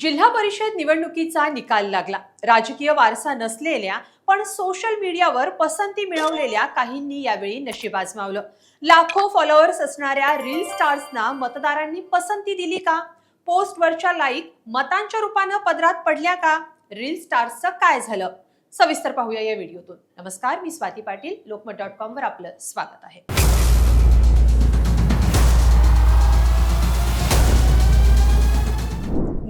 जिल्हा परिषद निवडणुकीचा निकाल लागला. राजकीय वारसा नसलेल्या पण सोशल मीडियावर पसंती मिळवलेल्या काहींनी यावेळी नशीब आजमावलं. लाखो फॉलोअर्स असणाऱ्या रील स्टार्सना मतदारांनी पसंती दिली का? पोस्टवरच्या लाईक मतांच्या रूपानं पदरात पडल्या का? रील स्टार्सचं काय झालं? सविस्तर पाहूया या व्हिडिओतून नमस्कार मी स्वाती पाटील. लोकमत डॉट कॉम वर आपलं स्वागत आहे.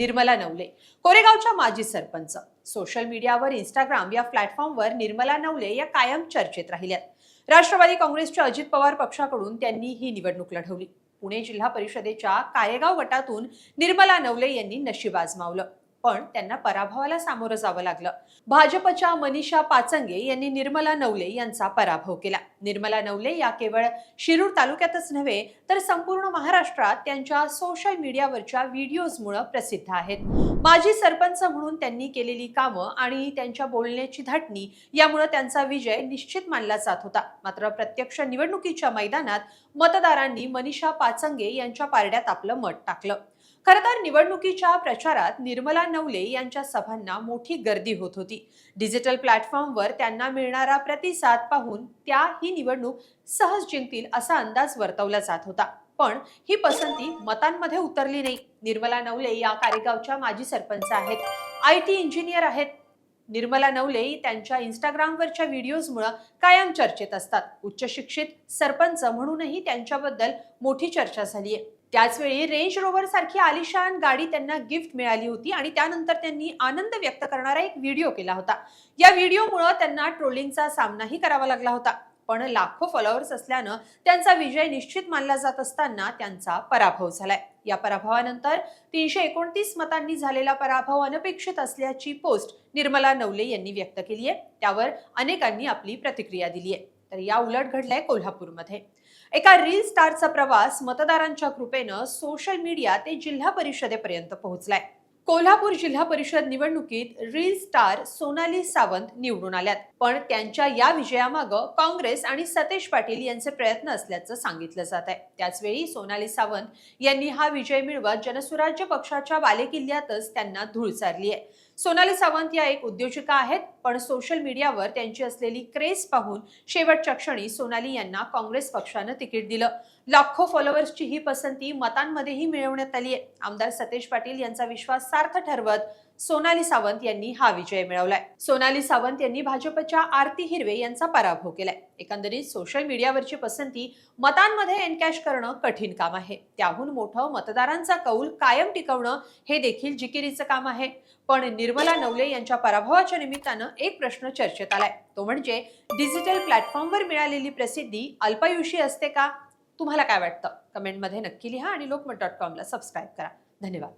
निर्मला नवले. कोरेगावच्या माजी सरपंच. सोशल मीडियावर इंस्टाग्राम या प्लॅटफॉर्मवर निर्मला नवले या कायम चर्चेत राहिल्यात. राष्ट्रवादी काँग्रेसच्या अजित पवार पक्षाकडून त्यांनी ही निवडणूक लढवली. पुणे जिल्हा परिषदेच्या कारेगाव गटातून निर्मला नवले यांनी नशीब आजमावलं. पण त्यांना पराभवाला सामोरं जावं लागलं. भाजपच्या मनीषा पाचंगे यांनी निर्मला नवले यांचा पराभव केला. निर्मला नवले या केवळ शिरूर तालुक्यातच नव्हे तर संपूर्ण महाराष्ट्रात त्यांच्या सोशल मीडियावरच्या व्हिडिओजमुळे प्रसिद्ध आहेत. माजी सरपंच म्हणून त्यांनी केलेली कामं आणि त्यांच्या बोलण्याची धाटणी यामुळे त्यांचा विजय निश्चित मानला जात होता. मात्र प्रत्यक्ष निवडणुकीच्या मैदानात मतदारांनी मनीषा पाचंगे यांच्या पारड्यात आपलं मत टाकलं. खरं तर निवडणुकीच्या प्रचारात निर्मला नवले यांच्या सभांना मोठी गर्दी होत होती. डिजिटल प्लॅटफॉर्मवर त्यांना मिळणारा प्रतिसाद पाहून त्या ही निवडणूक सहज जिंकतील असा अंदाज वर्तवला जात होता. पण ही पसंती मतांमध्ये उतरली नाही. निर्मला नवले या कारेगावच्या माजी सरपंच आहेत. आय टी इंजिनियर आहेत. निर्मला नवले त्यांच्या इंस्टाग्रामवरच्या व्हिडिओजमुळे कायम चर्चेत असतात. उच्च शिक्षित सरपंच म्हणूनही त्यांच्याबद्दल मोठी चर्चा झाली आहे त्याचवेळी रेंज रोवर सारखी आलिशान गाडी त्यांना गिफ्ट मिळाली होती आणि त्यानंतर त्यांनी आनंद व्यक्त करणारा एक व्हिडिओ केला होता. या व्हिडिओमुळे त्यांना ट्रोलिंगचा सामनाही करावा लागला होता. पण लाखो फॉलोअर्स असल्यानं त्यांचा विजय निश्चित मानला जात असताना त्यांचा पराभव झालाय. या पराभवानंतर तीनशे एकोणतीस मतांनी झालेला पराभव अनपेक्षित असल्याची पोस्ट निर्मला नवले यांनी व्यक्त केली आहे. त्यावर अनेकांनी आपली प्रतिक्रिया दिली आहे. तर या उलट घडलंय कोल्हापूरमध्ये. एका रील स्टारचा प्रवास मतदारांच्या कृपेनं सोशल मीडिया ते जिल्हा परिषदेपर्यंत पोहोचलाय. कोल्हापूर जिल्हा परिषद निवडणुकीत रील स्टार सोनाली सावंत निवडून आल्यात. पण त्यांच्या या विजयामागं काँग्रेस आणि सतेज पाटील यांचे प्रयत्न असल्याचं सांगितलं जात आहे. त्याचवेळी सोनाली सावंत यांनी हा विजय मिळवत जनसुराज्य पक्षाच्या बालेकिल्ल्यातच त्यांना धूळ चारली आहे. सोनाली सावंत या एक उद्योजिका आहेत पण सोशल मीडियावर त्यांची असलेली क्रेज पाहून शेवटच्या क्षणी सोनाली यांना काँग्रेस पक्षानं तिकीट दिलं. लाखो फॉलोअर्सची ही पसंती मतांमध्येही मिळवण्यात आली आहे आमदार सतेज पाटील यांचा विश्वास सार्थ ठरवत सोनाली सावंत यांनी हा विजय मिळवलाय. सोनाली सावंत यांनी भाजपच्या आरती हिरवे यांचा पराभव केलाय. एकंदरीत सोशल मीडियावरची पसंती मतांमध्ये एनकॅश करणं कठीण काम आहे. त्याहून मोठं मतदारांचा कौल कायम टिकवणं हे देखील जिकिरीचं काम आहे. पण निर्मला नवले यांच्या पराभवाच्या निमित्तानं एक प्रश्न चर्चेत आलाय. तो म्हणजे डिजिटल प्लॅटफॉर्मवर मिळालेली प्रसिद्धी अल्पायुषी असते का? तुम्हाला काय वाटतं? कमेंटमध्ये नक्की लिहा आणि लोकमत डॉट कॉमला सबस्क्राईब करा. धन्यवाद.